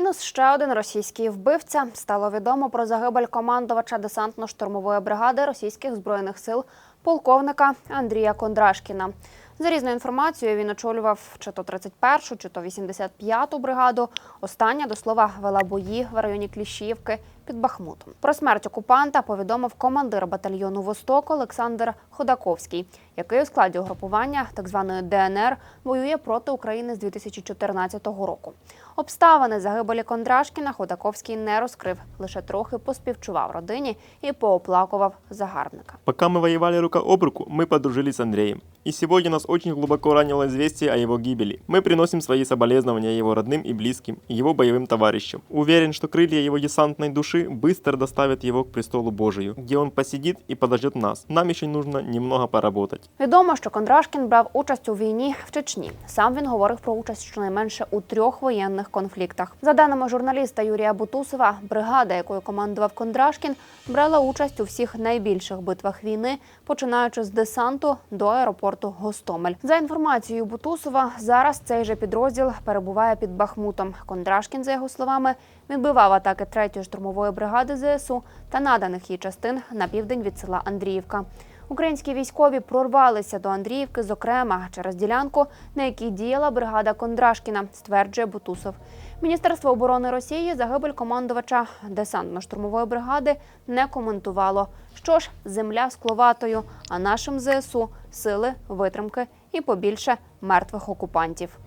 Мінус ще один російський вбивця. Стало відомо про загибель командувача десантно-штурмової бригади російських збройних сил полковника Андрія Кондрашкіна. За різною інформацією, він очолював чи то 31-ю, чи то 85-ту бригаду. Остання, до слова, вела бої в районі Кліщіївки під Бахмутом. Про смерть окупанта повідомив командир батальйону Восток Олександр Ходаковський, який у складі угрупування так званої ДНР воює проти України з 2014 року. Обставини загибелі Кондрашкіна Ходаковський не розкрив, лише трохи поспівчував родині і пооплакував загарбника. Пока мы воевали рука об руку, мы подружились с Андреем. И сегодня нас очень глубоко ранило известие о его гибели. Мы приносим свои соболезнования его родным и близким, и его боевым товарищам. Уверен, что крылья его десантной души быстро доставят его к престолу Божию, где он посидит и подождет нас. Нам еще нужно немного поработать. Відомо, що Кондрашкін брав участь у війні в Чечні. Сам він говорив про участь щонайменше у трьох воєнних конфліктах. За даними журналіста Юрія Бутусова, бригада, якою командував Кондрашкін, брала участь у всіх найбільших битвах війни, починаючи з десанту до аеропорту Гостомель. За інформацією Бутусова, зараз цей же підрозділ перебуває під Бахмутом. Кондрашкін, за його словами, відбивав атаки 3-ї штурмової бригади ЗСУ та наданих їй частин на південь від села Андріївка. Українські військові прорвалися до Андріївки, зокрема через ділянку, на якій діяла бригада Кондрашкіна, стверджує Бутусов. Міністерство оборони Росії загибель командувача десантно-штурмової бригади не коментувало. Що ж, земля скловатою, а нашим ЗСУ сили, витримки і побільше мертвих окупантів.